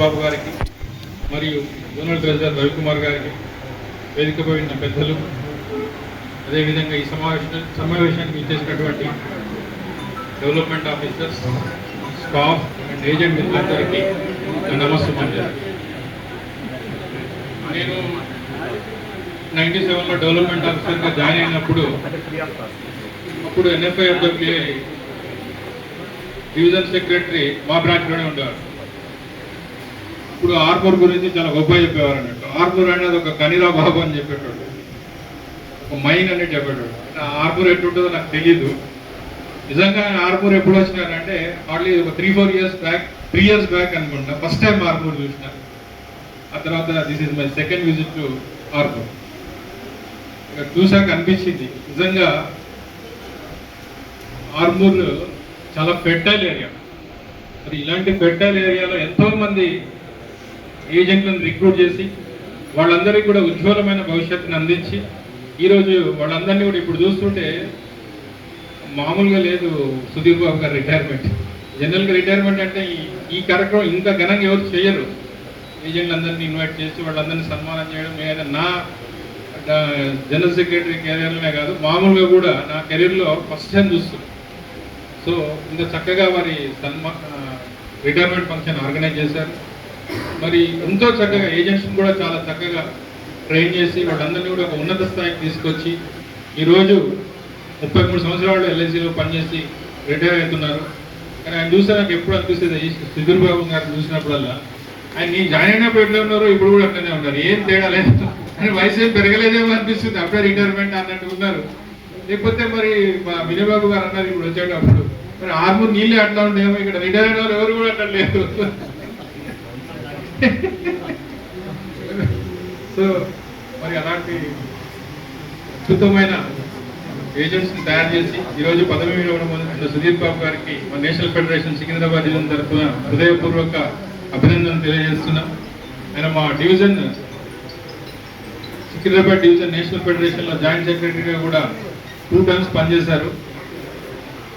బాబు గారికి మరియు zonal treasurer Ravikumar గారికి వేదికపై ఉన్న పెద్దలు అదేవిధంగా ఈ సమావేశ సమావేశానికి ఇచ్చేసినటువంటి development officers staff and agent మిత్రులందరికీ నమస్తే నమస్సుమాంజలి నేను నైంటీ సెవెన్లో డెవలప్మెంట్ ఆఫీసర్గా జాయిన్ అయినప్పుడు అప్పుడు ఎన్ఎఫ్ఐఎఫ్డబ్ల్యూఏ డివిజన్ సెక్రటరీ మా బ్రాంచ్లోనే ఉండేవాడు. ఇప్పుడు ఆర్మూర్ గురించి చాలా గొప్ప చెప్పేవారు అన్నట్టు. ఆర్మూర్ అనేది ఒక కనిరా బాబు అని చెప్పేటోడు. ఒక మైన్ అనేది చెప్పేటోడు. ఆ ఆర్మూర్ ఎట్టుంటుందో నాకు తెలియదు నిజంగా ఆర్మూర్ ఎప్పుడు వచ్చినారంటే హార్డ్లీ ఒక three four years back three years back అనుకుంటా. ఫస్ట్ టైం ఆర్మూర్ చూసిన. ఆ తర్వాత this is my second visit to Armoor. ఇక్కడ చూసాక అనిపించింది. నిజంగా ఆర్మూర్ చాలా ఫెర్టైల్ ఏరియా మరి ఇలాంటి ఫెర్టైల్ ఏరియాలో ఎంతో మంది ఏజెంట్లను రిక్రూట్ చేసి వాళ్ళందరికీ కూడా ఉజ్వలమైన భవిష్యత్తుని అందించి ఈరోజు వాళ్ళందరినీ కూడా ఇప్పుడు చూస్తుంటే మామూలుగా లేదు సుధీర్ బాబు గారి రిటైర్మెంట్ జనరల్గా రిటైర్మెంట్ అంటే ఈ కార్యక్రమం ఇంత ఘనంగా ఎవరు చేయరు. ఏజెంట్లందరినీ ఇన్వైట్ చేసి వాళ్ళందరినీ సన్మానం చేయడం లేదా నా జనరల్ సెక్రటరీ కెరీర్లోనే కాదు మామూలుగా కూడా నా కెరీర్లో ఫస్ట్ టైం చూస్తున్నాను సో ఇంత చక్కగా వారి సన్మా రిటైర్మెంట్ ఫంక్షన్ ఆర్గనైజ్ చేశారు. మరి ఎంతో చక్కగా ఏజెంట్స్ని కూడా చాలా చక్కగా ట్రైన్ చేసి వాళ్ళందరినీ కూడా ఒక ఉన్నత స్థాయికి తీసుకొచ్చి ఈరోజు ముప్పై మూడు సంవత్సరాలు ఎల్ఐసిలో పనిచేసి రిటైర్ అవుతున్నారు. కానీ ఆయన చూస్తే నాకు ఎప్పుడు అనిపిస్తుంది ఈ సుధీర్ బాబు గారిని చూసినప్పుడల్లా ఆయన నేను జాయిన్ అయినప్పుడు ఎట్లా ఉన్నారో ఇప్పుడు కూడా అట్లనే ఉన్నారు. ఏం తేడా లేదు. అని వయసు ఏం పెరగలేదేమో అనిపిస్తుంది. అప్పుడే రిటైర్మెంట్ అన్నట్టు ఉన్నారు. లేకపోతే మరి మా వినయబాబు గారు అన్నారు ఇప్పుడు వచ్చేటప్పుడు. మరి ఆర్మూర్ నీళ్ళే అట్లా ఉండేమో ఇక్కడ రిటైర్ అయిన వాళ్ళు ఎవరు కూడా అట్లా లేదు సో మరి అలాంటి అద్భుతమైన ఏజెంట్స్ని తయారు చేసి ఈరోజు పదవి విరమణ సుధీర్ బాబు గారికి మన నేషనల్ ఫెడరేషన్ సికింద్రాబాద్ డివిజన్ తరఫున హృదయపూర్వక అభినందనలు తెలియజేస్తున్నాం. ఆయన మా డివిజన్ సికింద్రాబాద్ డివిజన్ నేషనల్ ఫెడరేషన్లో జాయింట్ సెక్రటరీగా కూడా టూ టైమ్స్ పనిచేశారు.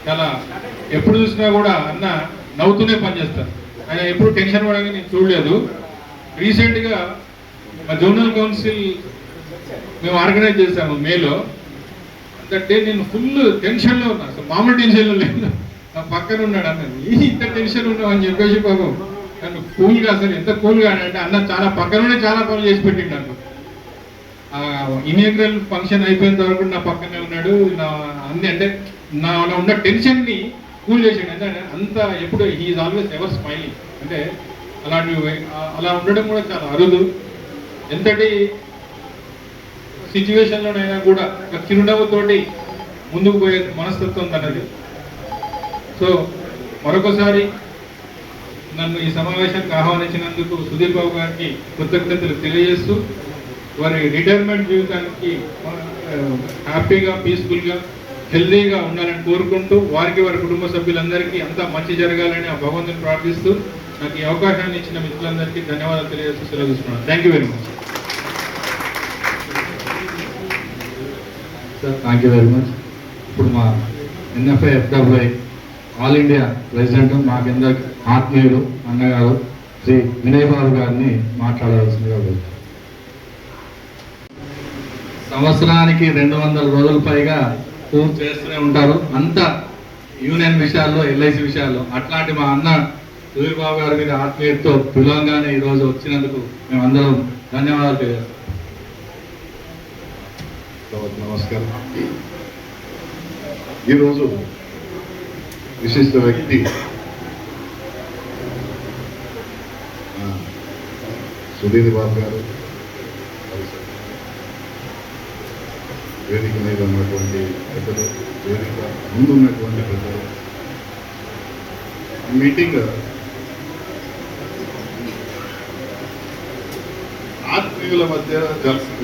చాలా ఎప్పుడు చూసినా కూడా అన్న నవ్వుతూనే పనిచేస్తారు. ఆయన ఎప్పుడు టెన్షన్ పడగా నేను చూడలేదు. రీసెంట్గా మా జోనల్ కౌన్సిల్ మేము ఆర్గనైజ్ చేశాము మేలో. దట్ డే నేను ఫుల్ టెన్షన్లో ఉన్నా. అసలు మామూలు టెన్షన్లో లేదు. నా పక్కన ఉన్నాడు అన్న ఇంత టెన్షన్ ఉన్నావు అని చెప్పేసి పాపం నన్ను కూల్గా అసలు ఎంత కూల్గా అంటే అన్న చాలా పక్కననే చాలా పనులు చేసి పెట్టిండు నాకు ఇనిగ్రల్ ఫంక్షన్ అయిపోయిన వరకు నా పక్కనే ఉన్నాడు. నా అన్ని అంటే నా నా ఉన్న టెన్షన్ని కూల్ చేసాడు. అంటే అంత ఎప్పుడు హీఈస్ ఆల్వేస్ ఎవర్ స్మైలింగ్ అంటే అలాంటి అలా ఉండడం కూడా చాలా అరుదు. ఎంతటి సిచ్యువేషన్లోనైనా కూడా ఒక చిరునవ్వుతోటి ముందుకు పోయే మనస్తత్వం తనది సో మరొకసారి నన్ను ఈ సమావేశానికి ఆహ్వానించినందుకు సుధీర్ బాబు గారికి కృతజ్ఞతలు తెలియజేస్తూ వారి రిటైర్మెంట్ జీవితానికి హ్యాపీగా పీస్ఫుల్గా హెల్దీగా ఉండాలని కోరుకుంటూ వారికి వారి కుటుంబ సభ్యులందరికీ అంతా మంచి జరగాలని ఆ భగవంతుని ప్రార్థిస్తూ నాకు ఈ అవకాశాన్ని ఇచ్చిన మిత్రులందరికీ ధన్యవాదాలు తెలియజేస్తూ సెలవు తీసుకున్నాను. Thank you very much sir thank you very much ఇప్పుడు మా NFI FWI all India president మా కింద ఆత్మీయుడు అన్నగారు శ్రీ వినయ్ బాబు గారిని మాట్లాడవలసిందిగా సంవత్సరానికి రెండు వందల రోజుల పైగా టూర్ చేస్తూనే ఉంటారు. అంత యూనియన్ విషయాల్లో ఎల్ఐసి విషయాల్లో. అట్లాంటి మా అన్న సుధీర్ బాబు గారి మీద ఆత్మీయతతో పిలవంగానే ఈరోజు వచ్చినందుకు మేమందరం ధన్యవాదాలు తెలియజేస్తాం. నమస్కారం. ఈరోజు విశిష్ట వ్యక్తి సుధీర్ బాబు గారు వేదిక మీద ఉన్నటువంటి పెద్దలు వేదిక ముందు ఉన్నటువంటి పెద్దలు. మీటింగ్ ఆత్మీయుల మధ్య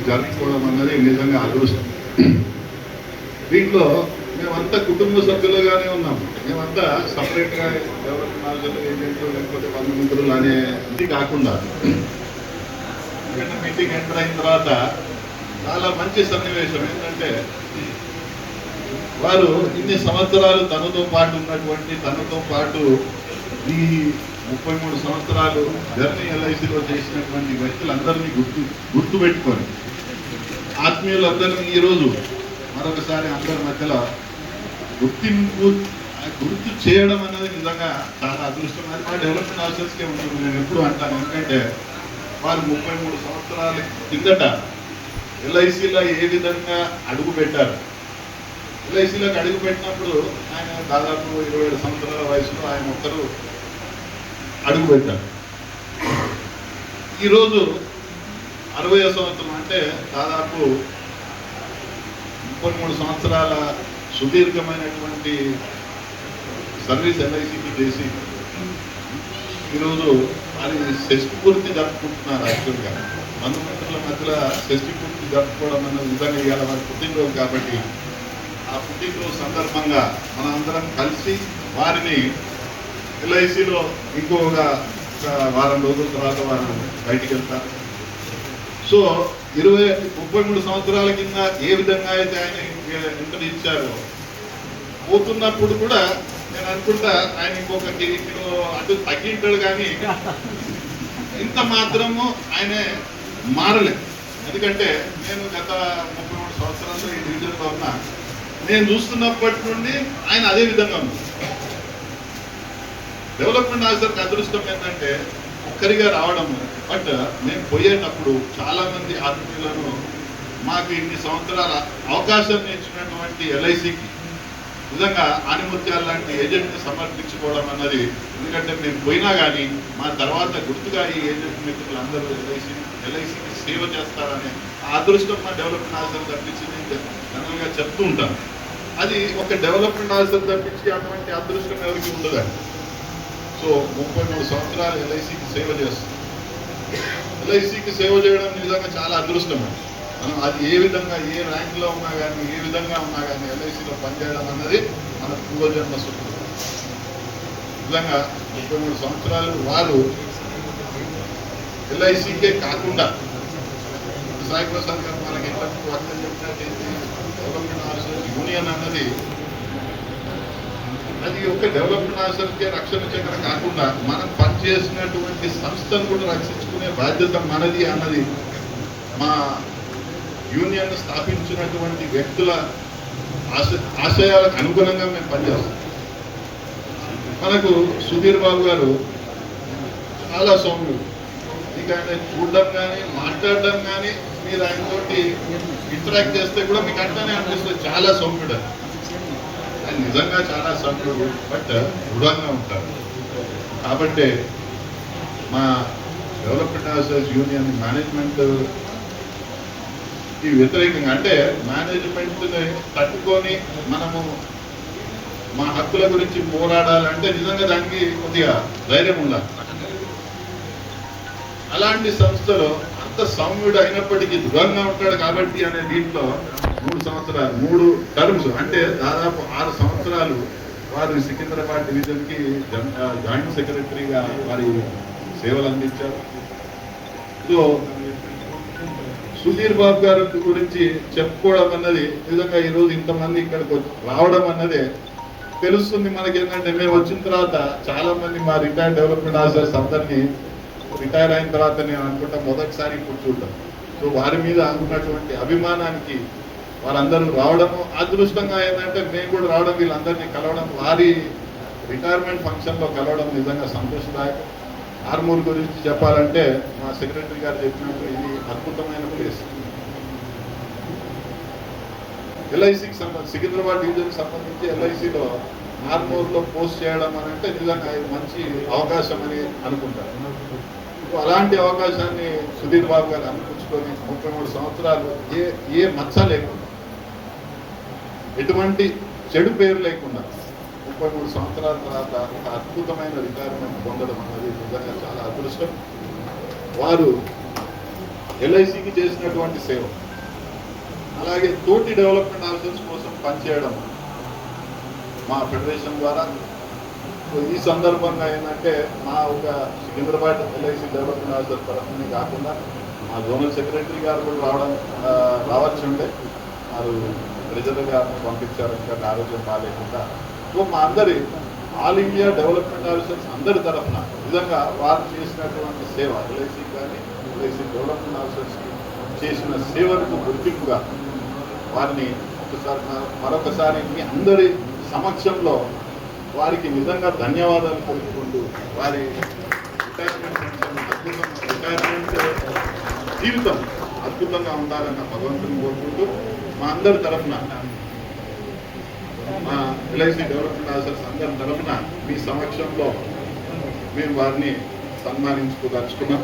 జరుపుకోవడం అన్నది నిజంగా అదృష్టం. దీంట్లో మేమంతా కుటుంబ సభ్యులుగానే ఉన్నాము మేమంతా సపరేట్గా ఎవరికి నాలుగు ఏజెంట్లు లేకపోతే బంధుమిత్రులు అనే ఇది కాకుండా మీటింగ్ ఎంటర్ అయిన తర్వాత చాలా మంచి సన్నివేశం ఏంటంటే వారు ఇన్ని సంవత్సరాలు తనతో పాటు ఉన్నటువంటి తనతో పాటు ఈ ముప్పై మూడు సంవత్సరాలు జర్నీ ఎల్ఐసిలో చేసినటువంటి వ్యక్తులందరినీ గుర్తు గుర్తుపెట్టుకొని ఆత్మీయులందరినీ ఈరోజు మరొకసారి అందరి మధ్యలో గుర్తింపు గుర్తు చేయడం అనేది నిజంగా చాలా అదృష్టం. అది మా డెవలప్మెంట్ ఆఫీసర్స్కే ఉంటుంది నేను ఎప్పుడు అంటాను. ఎందుకంటే వారు ముప్పై మూడు సంవత్సరాల కిందట ఎల్ఐసిలో ఏ విధంగా అడుగు పెట్టారు? ఎల్ఐసిలోకి అడుగు పెట్టినప్పుడు ఆయన దాదాపు ఇరవై ఏడు సంవత్సరాల వయసులో ఆయన ఒక్కరు అడుగు పెట్టారు. ఈరోజు అరవై సంవత్సరం అంటే దాదాపు ముప్పై మూడు సంవత్సరాల సుదీర్ఘమైనటువంటి సర్వీస్ ఎల్ఐసికి చేసి ఈరోజు మరి షష్టి పూర్తి జరుపుకుంటున్నారు యాక్చువల్గా. బంధుమిత్రుల మధ్యలో షష్టి పూర్తి జరుపుకోవడం అనేది నిజంగా ఇవాళ వారి పుట్టినరోజు కాబట్టి ఆ పుట్టినరోజు సందర్భంగా మనందరం కలిసి వారిని ఎల్ఐసిలో ఇంకొక ఒక వారం రోజుల తర్వాత వారు బయటికి వెళ్తారు. సో ఇరవై ముప్పై మూడు సంవత్సరాల కింద ఏ విధంగా అయితే ఆయన ఇంటర్ ఇచ్చారో పోతున్నప్పుడు కూడా నేను అనుకుంటా ఆయన ఇంకొక కిలో అటు తగ్గింటాడు కానీ ఇంత మాత్రము ఆయన మారలేదు ఎందుకంటే నేను గత ముప్పై మూడు సంవత్సరాలు ఈ డివిజన్లో ఉన్నా నేను చూస్తున్నప్పటి నుండి ఆయన అదే విధంగా ఉంది. డెవలప్మెంట్ ఆఫీసర్కి అదృష్టం ఏంటంటే ఒక్కరిగా రావడం బట్ నేను పోయేటప్పుడు చాలా మంది ఆత్మీయులను మాకు ఇన్ని సంవత్సరాల అవకాశం ఇచ్చినటువంటి ఎల్ఐసికి నిజంగా ఆనిముత్యాల లాంటి ఏజెంట్ని సమర్పించుకోవడం అన్నది ఎందుకంటే మేము పోయినా కానీ మా తర్వాత గుర్తుగా ఈ ఏజెంట్ మిత్రులు అందరూ ఎల్ఐసి ఎల్ఐసికి సేవ చేస్తారనే ఆ అదృష్టం మా డెవలప్మెంట్ ఆఫీసర్ తప్పించి జనరల్గా చెప్తూ ఉంటాను అది ఒక డెవలప్మెంట్ ఆఫీసర్ తప్పించి అటువంటి అదృష్టం ఎవరికి ఉండదండి సో ముప్పై మూడు సంవత్సరాలు ఎల్ఐసికి సేవ చేస్తుంది ఎల్ఐసికి సేవ చేయడం నిజంగా చాలా అదృష్టం అండి. మనం అది ఏ విధంగా ఏ ర్యాంకులో ఉన్నా కానీ ఏ విధంగా ఉన్నా కానీ ఎల్ఐసిలో పనిచేయడం అన్నది మన పూర్వజన్మ సుఖం నిజంగా ముప్పై మూడు సంవత్సరాలు వారు ఎల్ఐసికే కాకుండా సాయి ప్రసాద్ గారు మనకి ఎట్లా అర్థం చెప్పినట్టు డెవలప్మెంట్ ఆఫీసర్స్ యూనియన్ అన్నది అది ఒక డెవలప్మెంట్ ఆఫీసర్కే రక్షణ చక్ర కాకుండా మనం పనిచేసినటువంటి సంస్థను కూడా రక్షించుకునే బాధ్యత మనది అన్నది మా యూనియన్ స్థాపించినటువంటి వ్యక్తుల ఆశ ఆశయాలకు అనుగుణంగా మేము పనిచేస్తాం. మనకు సుధీర్ బాబు గారు చాలా సౌమ్యుడు. ఎందుకంటే ఆయన చూడడం కానీ మాట్లాడడం కానీ మీరు ఆయనతోటి ఇంటరాక్ట్ చేస్తే కూడా మీకు అట్లానే అనిపిస్తుంది చాలా సౌమ్యుడు ఆయన నిజంగా చాలా సౌమ్యుడు బట్ దృఢంగా ఉంటారు. కాబట్టి మా డెవలప్మెంట్ ఆఫీసర్స్ యూనియన్ మేనేజ్మెంట్ ఈ వ్యతిరేకంగా అంటే మేనేజ్మెంట్ని తట్టుకొని మనము మా హక్కుల గురించి పోరాడాలంటే నిజంగా దానికి కొద్దిగా ధైర్యం ఉండాలి. అలాంటి సంస్థలో అంత సౌమ్యుడు అయినప్పటికీ దృఢంగా ఉంటాడు కాబట్టి అనే దీంట్లో మూడు సంవత్సరాలు మూడు టర్మ్స్ అంటే దాదాపు ఆరు సంవత్సరాలు వారు సికింద్రాబాద్ డివిజన్కి జాయింట్ సెక్రటరీగా వారి సేవలు అందించారు. సో సుధీర్ బాబు గారి గురించి చెప్పుకోవడం అన్నది నిజంగా ఈరోజు ఇంతమంది ఇక్కడికి వచ్చి- రావడం అన్నదే తెలుస్తుంది మనకి ఏంటంటే మేము వచ్చిన తర్వాత చాలా మంది మా రిటైర్డ్ డెవలప్మెంట్ ఆఫీసర్స్ అందరినీ రిటైర్ అయిన తర్వాత నేను అనుకుంటా మొదటిసారి ఇప్పుడు చూడటం సో వారి మీద ఉన్నటువంటి అభిమానానికి వారందరూ రావడము అదృష్టంగా ఏంటంటే మేము కూడా రావడం వీళ్ళందరినీ కలవడం వారి రిటైర్మెంట్ ఫంక్షన్లో కలవడం నిజంగా సంతోషదాయకం. ఆర్మూర్ గురించి చెప్పాలంటే మా సెక్రటరీ గారు చెప్పినట్టు ఇది అద్భుతమైన ప్లేస్ ఎల్ఐసికి సంబంధించి సికింద్రాబాద్ డివిజన్కి సంబంధించి ఎల్ఐసిలో ఆర్మూర్లో పోస్ట్ చేయడం అని అంటే నిజంగా ఇది మంచి అవకాశం అని అనుకుంటారు. అలాంటి అవకాశాన్ని సుధీర్ బాబు గారు అందించుకొని ముప్పై మూడు సంవత్సరాలు ఏ ఏ మచ్చ లేకుండా ఎటువంటి చెడు పేరు లేకుండా ముప్పై మూడు సంవత్సరాల తర్వాత ఒక అద్భుతమైన రిటైర్మెంట్ పొందడం అన్నది నిజంగా చాలా అదృష్టం. వారు ఎల్ఐసికి చేసినటువంటి సేవ అలాగే తోటి డెవలప్మెంట్ ఆఫీసర్స్ కోసం పనిచేయడం మా ఫెడరేషన్ ద్వారా. ఈ సందర్భంగా ఏంటంటే మా ఒక సికింద్రాబాద్ ఎల్ఐసి డెవలప్మెంట్ ఆఫీసర్ తరఫునే కాకుండా మా జోనల్ సెక్రటరీ గారు కూడా రావడం రావాల్సి ఉండే వారు ప్రజలు గారిని పంపించారు ఇంకా ఆరోగ్యం బాగాలేకుండా. సో మా అందరి ఆల్ ఇండియా డెవలప్మెంట్ ఆఫీసర్స్ అందరి తరఫున నిజంగా వారు చేసినటువంటి సేవ ఎల్ఐసి కానీ ఎల్ఐసి డెవలప్మెంట్ ఆఫీసర్స్కి చేసిన సేవలకు గుర్తింపుగా వారిని ఒకసారి మరొకసారి మీ అందరి సమక్షంలో వారికి నిజంగా ధన్యవాదాలు తెలుపుకుంటూ వారి రిటైర్మెంట్ అద్భుతం రిటైర్మెంట్ జీవితం అద్భుతంగా ఉండాలన్న భగవంతుని కోరుకుంటూ మా అందరి తరఫున మా ఎల్ఐసి డెవలప్మెంట్ ఆఫీసర్స్ అందరి తరఫున మీ సమక్షంలో మేము వారిని సన్మానించుకోదలుచుకున్నాం.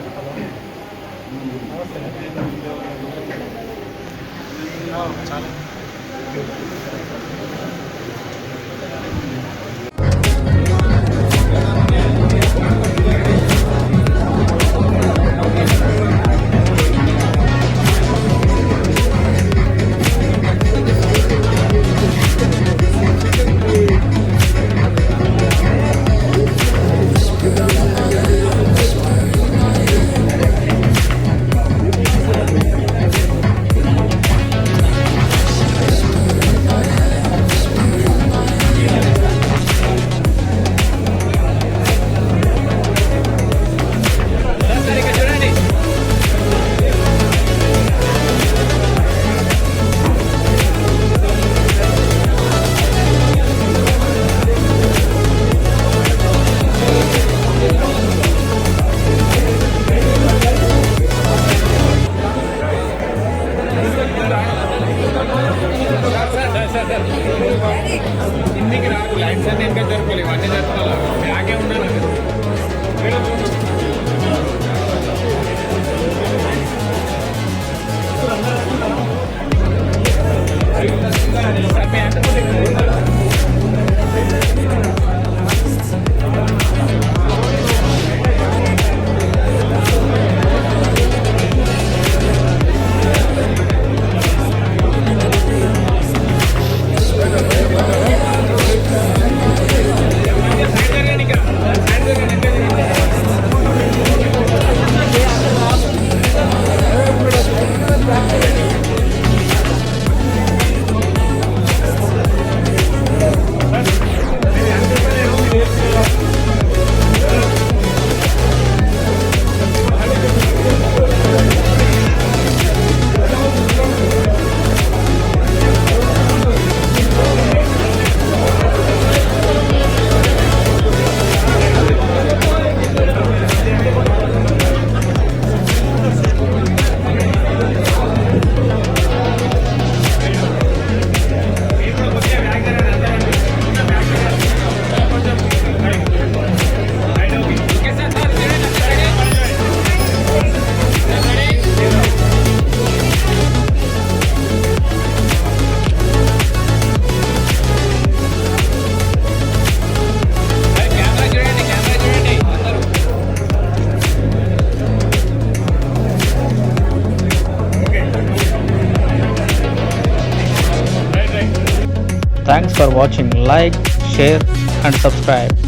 చాలా for watching. Like, share, and subscribe.